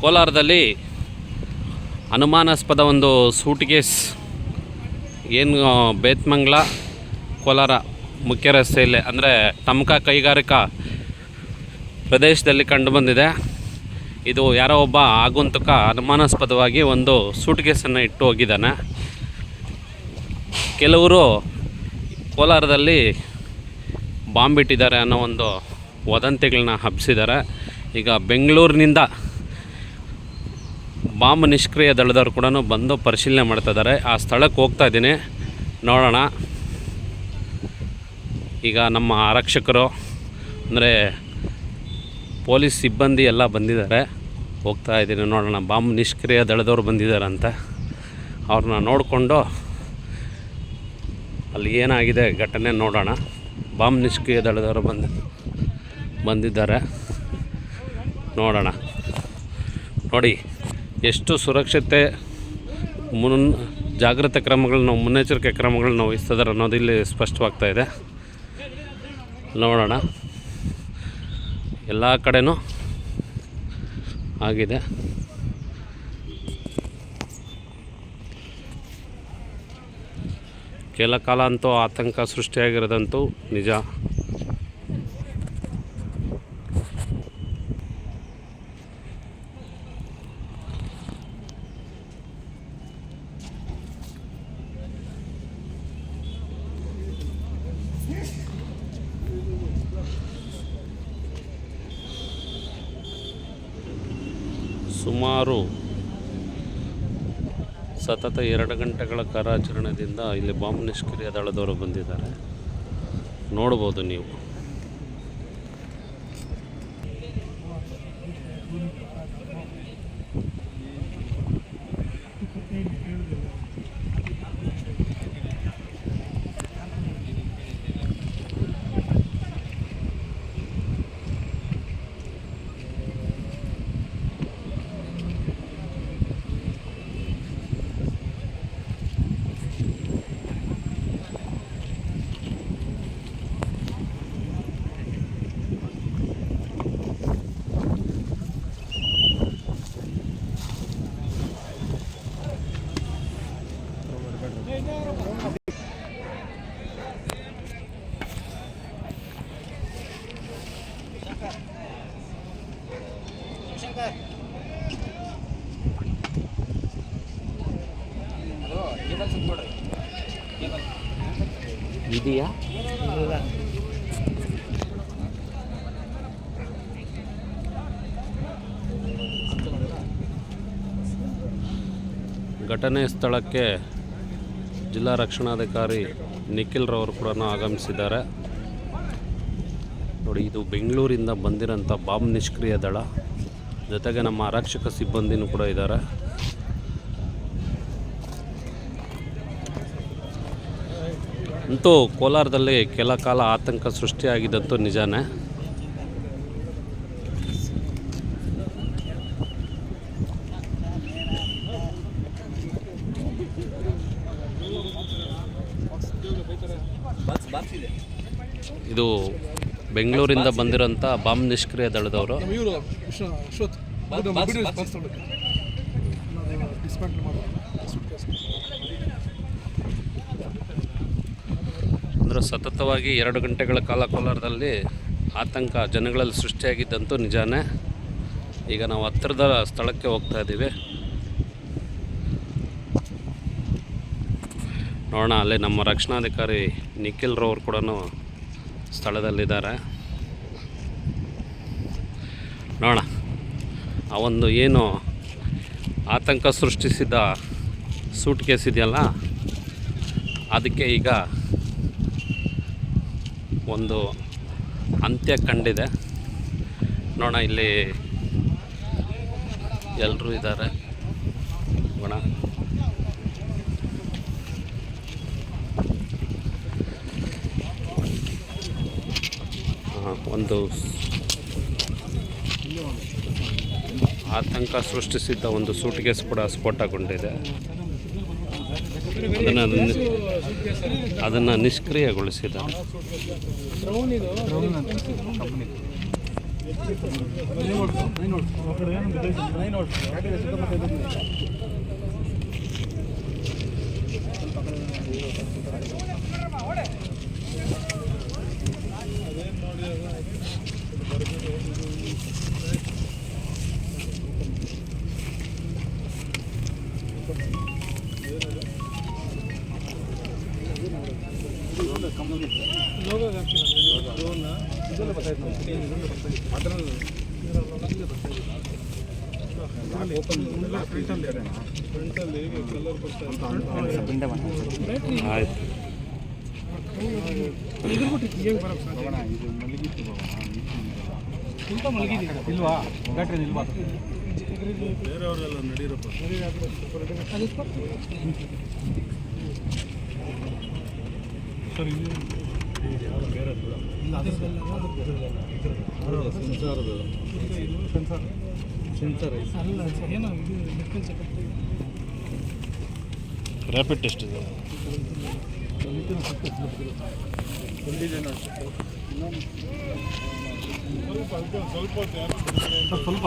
ಕೋಲಾರದಲ್ಲಿ ಅನುಮಾನಾಸ್ಪದ ಒಂದು ಸೂಟ್ ಕೇಸ್. ಏನು ಬೇತ್ಮಂಗ್ಲ, ಕೋಲಾರ ಮುಖ್ಯ ರಸ್ತೆಯಲ್ಲಿ, ಅಂದರೆ ತಮಕ ಕೈಗಾರಿಕಾ ಪ್ರದೇಶದಲ್ಲಿ ಕಂಡುಬಂದಿದೆ ಇದು ಯಾರೋ ಒಬ್ಬ ಆಗುಂತಕ ಅನುಮಾನಾಸ್ಪದವಾಗಿ ಒಂದು ಸೂಟ್ ಕೇಸನ್ನು ಇಟ್ಟು ಹೋಗಿದ್ದಾನೆ. ಕೆಲವರು ಕೋಲಾರದಲ್ಲಿ ಬಾಂಬ್ ಇಟ್ಟಿದ್ದಾರೆ ಅನ್ನೋ ಒಂದು ವದಂತಿಗಳನ್ನ ಹಬ್ಬಿಸಿದ್ದಾರೆ ಈಗ ಬೆಂಗಳೂರಿನಿಂದ ಬಾಂಬ್ ನಿಷ್ಕ್ರಿಯ ದಳದವರು ಕೂಡ ಬಂದು ಪರಿಶೀಲನೆ ಮಾಡ್ತಾ ಇದ್ದಾರೆ. ಆ ಸ್ಥಳಕ್ಕೆ ಹೋಗ್ತಾ ಇದ್ದೀನಿ. ನೋಡೋಣ. ಈಗ ನಮ್ಮ ಆರಕ್ಷಕರು, ಅಂದರೆ ಪೊಲೀಸ್ ಸಿಬ್ಬಂದಿ ಎಲ್ಲ ಬಂದಿದ್ದಾರೆ. ಹೋಗ್ತಾ ಇದ್ದೀನಿ ನೋಡೋಣ. ಬಾಂಬ್ ನಿಷ್ಕ್ರಿಯ ದಳದವ್ರು ಅಂತ ಅವ್ರನ್ನ ನೋಡಿಕೊಂಡು ಅಲ್ಲಿ ಏನಾಗಿದೆ ಘಟನೆ ನೋಡೋಣ. ಬಾಂಬ್ ನಿಷ್ಕ್ರಿಯ ದಳದವರು ಬಂದು ಬಂದಿದ್ದಾರೆ. ನೋಡೋಣ. ನೋಡಿ, ಎಷ್ಟು ಸುರಕ್ಷತೆ ಮುನ್ ಜಾಗ್ರತೆ ಕ್ರಮಗಳನ್ನ ಮುನ್ನೆಚ್ಚರಿಕೆ ಕ್ರಮಗಳನ್ನ ವಹಿಸ್ತಿದ್ದಾರೆ ಅನ್ನೋದು ಇಲ್ಲಿ ಸ್ಪಷ್ಟವಾಗ್ತಾ ಇದೆ. ನೋಡೋಣ. ಎಲ್ಲ ಕಡೆನೂ ಆಗಿದೆ. ಕೆಲ ಕಾಲ ಅಂತೂ ಆತಂಕ ಸೃಷ್ಟಿಯಾಗಿರೋದಂತೂ ನಿಜ. ಸುಮಾರು ಸತತ ಎರಡು ಗಂಟೆಗಳ ಕಾರ್ಯಾಚರಣೆಯಿಂದ ಇಲ್ಲಿ ಬಾಂಬ್ ನಿಷ್ಕ್ರಿಯ ದಳದವರು ಬಂದಿದ್ದಾರೆ. ನೋಡ್ಬೋದು ನೀವು. ಇದೆಯಾ? ಘಟನೆ ಸ್ಥಳಕ್ಕೆ ಜಿಲ್ಲಾ ರಕ್ಷಣಾಧಿಕಾರಿ ನಿಖಿಲ್ ರವರು ಕೂಡ ಆಗಮಿಸಿದ್ದಾರೆ. ನೋಡಿ, ಇದು ಬೆಂಗಳೂರಿಂದ ಬಂದಿರೋಂಥ ಬಾಂಬ್ ನಿಷ್ಕ್ರಿಯ ದಳ. ಜೊತೆಗೆ ನಮ್ಮ ಆರಕ್ಷಕ ಸಿಬ್ಬಂದಿನೂ ಕೂಡ ಇದ್ದಾರೆ. ಅಂತೂ ಕೋಲಾರದಲ್ಲಿ ಕೆಲ ಕಾಲ ಆತಂಕ ಸೃಷ್ಟಿಯಾಗಿದ್ದಂತೂ ನಿಜಾನೇ. ಇದು ಬೆಂಗಳೂರಿಂದ ಬಂದಿರೋಂಥ ಬಾಂಬ್ ನಿಷ್ಕ್ರಿಯ ದಳದವರು ನಮ್ಮ ಇವರು ವಿಶ್ವ ಅಶ್ವಥ್ ಅದು ನಮ್ಮ ಬಿಡಿ ಬಾಕ್ಸ್ ತಗೊಳ್ಳಿ. ನಾನು ಡಿಸ್ಮ್ಯಾಂಟಲ್ ಮಾಡೋದು ಅಂದರೆ ಸತತವಾಗಿ ಎರಡು ಗಂಟೆಗಳ ಕಾಲ ಕೋಲಾರದಲ್ಲಿ ಆತಂಕ ಜನಗಳಲ್ಲಿ ಸೃಷ್ಟಿಯಾಗಿದ್ದಂತೂ ನಿಜಾನೇ. ಈಗ ನಾವು ಹತ್ತಿರದ ಸ್ಥಳಕ್ಕೆ ಹೋಗ್ತಾ ಇದ್ದೀವಿ. ನೋಡೋಣ, ಅಲ್ಲಿ ನಮ್ಮ ರಕ್ಷಣಾಧಿಕಾರಿ ನಿಖಿಲ್ ರವರು ಕೂಡ ಸ್ಥಳದಲ್ಲಿದ್ದಾರೆ. ನೋಡೋಣ, ಆ ಒಂದು ಏನು ಆತಂಕ ಸೃಷ್ಟಿಸಿದ ಸೂಟ್ ಕೇಸ್ ಇದೆಯಲ್ಲ, ಅದಕ್ಕೆ ಈಗ ಒಂದು ಅಂತ್ಯ ಕಂಡಿದೆ. ನೋಡೋಣ, ಇಲ್ಲಿ ಎಲ್ಲರೂ ಇದ್ದಾರೆ. ನೋಡೋಣ. ಒಂದು ಆತಂಕ ಸೃಷ್ಟಿಸಿದ್ದ ಒಂದು ಸೂಟ್ಗೇಸ್ ಕೂಡ ಸ್ಫೋಟಗೊಂಡಿದೆ. ಅದನ್ನು ಅದನ್ನು ನಿಷ್ಕ್ರಿಯಗೊಳಿಸಿದ್ದಾರೆ. ಇಲ್ವಾ ಬ್ಯಾಟ್ರಿ ಇಲ್ವಾ ಸರ್ ಇಲ್ಲಿ ಸೆನ್ಸರ್ ರ್ಯಾಪಿಡ್ ಟೆಸ್ಟ್ ಇದೆ. ಸ್ವಲ್ಪ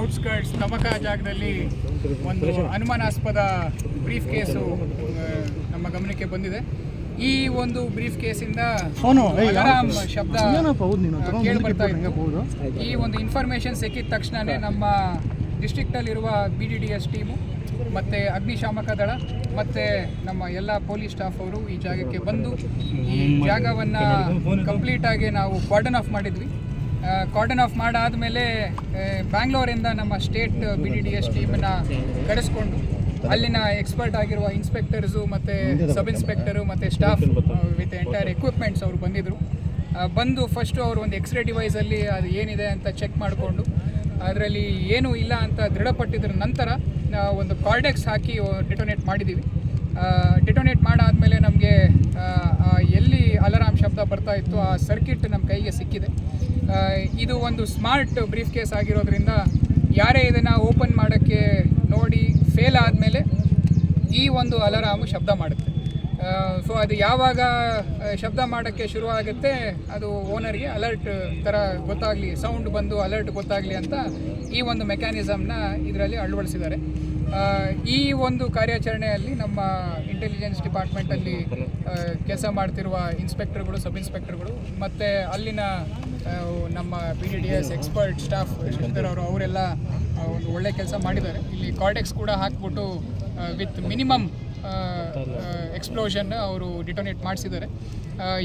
ಔಟ್ಸ್ಕರ್ಟ್ಸ್ ನಮಕ ಜಾಗದಲ್ಲಿ ಒಂದು ಅನುಮಾನಾಸ್ಪದ ಬ್ರೀಫ್ ಕೇಸು ನಮ್ಮ ಗಮನಕ್ಕೆ ಬಂದಿದೆ. ಈ ಒಂದು ಬ್ರೀಫ್ ಕೇಸಿಂದ ಅಲಾರಾಮ್ ಶಬ್ದ ಕೇಳಿ ಬರ್ತಾ ಇತ್ತು. ಈ ಒಂದು ಇನ್ಫಾರ್ಮೇಶನ್ ಸಿಕ್ಕಿದ ತಕ್ಷಣವೇ ನಮ್ಮ ಡಿಸ್ಟ್ರಿಕ್ಟಲ್ಲಿರುವ B D D S team ಮತ್ತು ಅಗ್ನಿಶಾಮಕ ದಳ ಮತ್ತು ನಮ್ಮ ಎಲ್ಲ ಪೊಲೀಸ್ ಸ್ಟಾಫ್ ಅವರು ಈ ಜಾಗಕ್ಕೆ ಬಂದು ಈ ಜಾಗವನ್ನು ಕಂಪ್ಲೀಟಾಗಿ ನಾವು ಕಾರ್ಡನ್ ಆಫ್ ಮಾಡಿದ್ವಿ. ಕಾರ್ಡನ್ ಆಫ್ ಮಾಡಾದಮೇಲೆ ಬ್ಯಾಂಗ್ಳೂರಿಂದ ನಮ್ಮ state B D D S ಟೀಮನ್ನ ಕರೆಸ್ಕೊಂಡು ಅಲ್ಲಿನ ಎಕ್ಸ್ಪರ್ಟ್ ಆಗಿರುವ ಇನ್ಸ್ಪೆಕ್ಟರ್ಸು ಮತ್ತು ಸಬ್ ಇನ್ಸ್ಪೆಕ್ಟರು ಮತ್ತು ಸ್ಟಾಫ್ ವಿತ್ ಎಂಟೈರ್ ಎಕ್ವಿಪ್ಮೆಂಟ್ಸ್ ಅವರು ಬಂದಿದ್ದರು ಬಂದು ಫಸ್ಟು ಅವರು ಒಂದು ಎಕ್ಸ್ರೇ ಡಿವೈಸಲ್ಲಿ ಅದು ಏನಿದೆ ಅಂತ ಚೆಕ್ ಮಾಡಿಕೊಂಡು ಅದರಲ್ಲಿ ಏನೂ ಇಲ್ಲ ಅಂತ ದೃಢಪಟ್ಟಿದ್ರ ನಂತರ ಒಂದು ಕಾರ್ಡೆಕ್ಸ್ ಹಾಕಿ ಡಿಟೊನೇಟ್ ಮಾಡಿದ್ದೀವಿ ಡಿಟೊನೇಟ್ ಮಾಡಾದಮೇಲೆ ನಮಗೆ ಎಲ್ಲಿ ಅಲಾರಾಮ್ ಶಬ್ದ ಬರ್ತಾ ಇತ್ತು, ಆ ಸರ್ಕಿಟ್ ನಮ್ಮ ಕೈಗೆ ಸಿಕ್ಕಿದೆ. ಇದು ಒಂದು ಸ್ಮಾರ್ಟ್ ಬ್ರೀಫ್ ಕೇಸ್ ಆಗಿರೋದ್ರಿಂದ ಯಾರೇ ಇದನ್ನು ಓಪನ್ ಮಾಡೋಕ್ಕೆ ನೋಡಿ ಫೇಲ್ ಆದಮೇಲೆ ಈ ಒಂದು ಅಲಾರಾಮು ಶಬ್ದ ಮಾಡುತ್ತೆ. ಸೊ ಅದು ಯಾವಾಗ ಶಬ್ದ ಮಾಡೋಕ್ಕೆ ಶುರು ಆಗುತ್ತೆ ಅದು ಓನರ್ಗೆ ಅಲರ್ಟ್ ಥರ ಗೊತ್ತಾಗಲಿ, ಸೌಂಡ್ ಬಂದು ಅಲರ್ಟ್ ಗೊತ್ತಾಗಲಿ ಅಂತ ಈ ಒಂದು ಮೆಕ್ಯಾನಿಸಮ್ನ ಇದರಲ್ಲಿ ಅಳವಡಿಸಿದ್ದಾರೆ. ಈ ಒಂದು ಕಾರ್ಯಾಚರಣೆಯಲ್ಲಿ ನಮ್ಮ ಇಂಟೆಲಿಜೆನ್ಸ್ ಡಿಪಾರ್ಟ್ಮೆಂಟಲ್ಲಿ ಕೆಲಸ ಮಾಡ್ತಿರುವ ಇನ್ಸ್ಪೆಕ್ಟರ್ಗಳು ಸಬ್ ಇನ್ಸ್ಪೆಕ್ಟರ್ಗಳು ಮತ್ತು ಅಲ್ಲಿನ ನಮ್ಮ B D D S expert staff Sridhar ಅವರು, ಅವರೆಲ್ಲ ಒಂದು ಒಳ್ಳೆ ಕೆಲಸ ಮಾಡಿದ್ದಾರೆ. ಇಲ್ಲಿ ಕಾರ್ಟೆಕ್ಸ್ ಕೂಡ ಹಾಕ್ಬಿಟ್ಟು ವಿತ್ ಮಿನಿಮಮ್ ಎಕ್ಸ್ಪ್ಲೋಷನ್ ಅವರು ಡಿಟೊನೇಟ್ ಮಾಡಿಸಿದ್ದಾರೆ.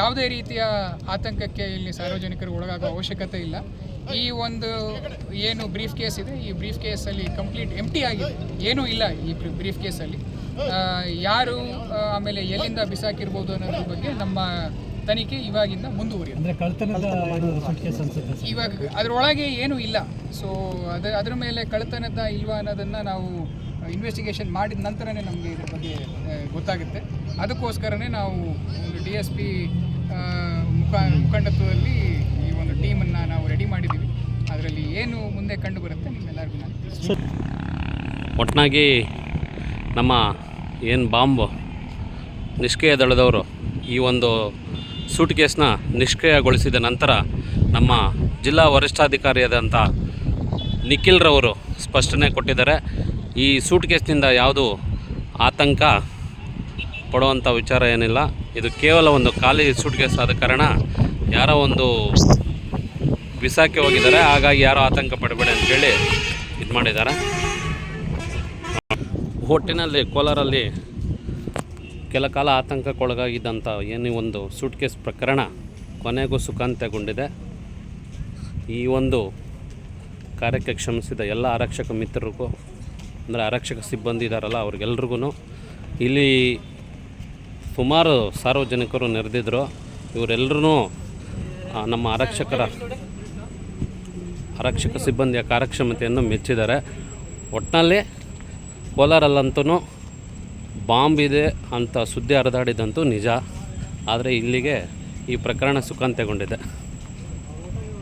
ಯಾವುದೇ ರೀತಿಯ ಆತಂಕಕ್ಕೆ ಇಲ್ಲಿ ಸಾರ್ವಜನಿಕರು ಒಳಗಾಗೋ ಅವಶ್ಯಕತೆ ಇಲ್ಲ. ಈ ಒಂದು ಏನು ಬ್ರೀಫ್ ಕೇಸ್ ಇದೆ ಈ ಬ್ರೀಫ್ ಕೇಸಲ್ಲಿ ಕಂಪ್ಲೀಟ್ ಎಂಟಿ ಆಗಿದೆ. ಏನೂ ಇಲ್ಲ ಈ ಬ್ರೀಫ್ ಕೇಸಲ್ಲಿ ಯಾರು ಆಮೇಲೆ ಎಲ್ಲಿಂದ ಬಿಸಾಕಿರ್ಬೋದು ಅನ್ನೋದ್ರ ಬಗ್ಗೆ ನಮ್ಮ ತನಿಖೆ ಇವಾಗಿಂದ ಮುಂದುವರಿಯುತ್ತೆ. ಇವಾಗ ಅದರೊಳಗೆ ಏನೂ ಇಲ್ಲ. ಸೊ ಅದ ಅದ್ರ ಮೇಲೆ ಕಳ್ತನದ ಇಲ್ವಾ ಅನ್ನೋದನ್ನು ನಾವು ಇನ್ವೆಸ್ಟಿಗೇಷನ್ ಮಾಡಿದ ನಂತರನೇ ನಮಗೆ ಇದ್ರ ಬಗ್ಗೆ ಗೊತ್ತಾಗುತ್ತೆ. ಅದಕ್ಕೋಸ್ಕರನೇ ನಾವು ಒಂದು ಡಿ ಎಸ್ ಪಿ ಮುಖ ಮುಖಂಡತ್ವದಲ್ಲಿ ಈ ಒಂದು ಟೀಮನ್ನು ನಾವು ರೆಡಿ ಮಾಡಿದ್ದೀವಿ. ಅದರಲ್ಲಿ ಏನು ಮುಂದೆ ಕಂಡು ಬರುತ್ತೆ ನಿಮ್ಮೆಲ್ಲರಿಗೂ ನಾನು ನಮ್ಮ ಏನು ಬಾಂಬ್ ನಿಷ್ಕ್ರಿಯ ದಳದವರು ಈ ಒಂದು ಸೂಟ್ ಕೇಸ್ನ ನಿಷ್ಕ್ರಿಯಗೊಳಿಸಿದ ನಂತರ ನಮ್ಮ ಜಿಲ್ಲಾ ವರಿಷ್ಠಾಧಿಕಾರಿಯಾದಂಥ ನಿಖಿಲ್ರವರು ಸ್ಪಷ್ಟನೆ ಕೊಟ್ಟಿದ್ದಾರೆ. ಈ ಸೂಟ್ ಕೇಸ್ನಿಂದ ಯಾವುದು ಆತಂಕ ಪಡುವಂಥ ವಿಚಾರ ಏನಿಲ್ಲ. ಇದು ಕೇವಲ ಒಂದು ಖಾಲಿ ಸೂಟ್ ಕೇಸ್ ಆದ ಕಾರಣ ಯಾರೋ ಒಂದು ಬಿಸಾಕಿ ಹೋಗಿದ್ದಾರೆ. ಹಾಗಾಗಿ ಯಾರೋ ಆತಂಕ ಪಡಬೇಡಿ ಅಂತೇಳಿ ಇದು ಮಾಡಿದ್ದಾರೆ. ಒಟ್ಟಿನಲ್ಲಿ ಕೋಲಾರಲ್ಲಿ ಕೆಲ ಕಾಲ ಆತಂಕಕ್ಕೊಳಗಾಗಿದ್ದಂಥ ಏನೇ ಒಂದು ಸೂಟ್ ಕೇಸ್ ಪ್ರಕರಣ ಕೊನೆಗೂ ಸುಖಾಂತ್ಯಗೊಂಡಿದೆ. ಈ ಒಂದು ಕಾರ್ಯಕ್ಕೆ ಕ್ಷಮಿಸಿದ ಎಲ್ಲ ಆರಕ್ಷಕ ಮಿತ್ರರಿಗೂ, ಅಂದರೆ ಆರಕ್ಷಕ ಸಿಬ್ಬಂದಿ ಇದ್ದಾರಲ್ಲ ಅವ್ರಿಗೆಲ್ರಿಗೂ ಇಲ್ಲಿ ಸುಮಾರು ಸಾರ್ವಜನಿಕರು ನೆರೆದಿದ್ದರು ಇವರೆಲ್ಲರೂ ನಮ್ಮ ಆರಕ್ಷಕರ ಆರಕ್ಷಕ ಸಿಬ್ಬಂದಿಯ ಕಾರ್ಯಕ್ಷಮತೆಯನ್ನು ಮೆಚ್ಚಿದ್ದಾರೆ. ಒಟ್ಟಿನಲ್ಲಿ ಕೋಲಾರಲ್ಲಂತೂ ಬಾಂಬ್ ಇದೆ ಅಂತ ಸುದ್ದಿ ಹರಿದಾಡಿದಂತೂ ನಿಜ. ಆದರೆ ಇಲ್ಲಿಗೆ ಈ ಪ್ರಕರಣ ಸುಖಾಂತ್ಯಗೊಂಡಿದೆ.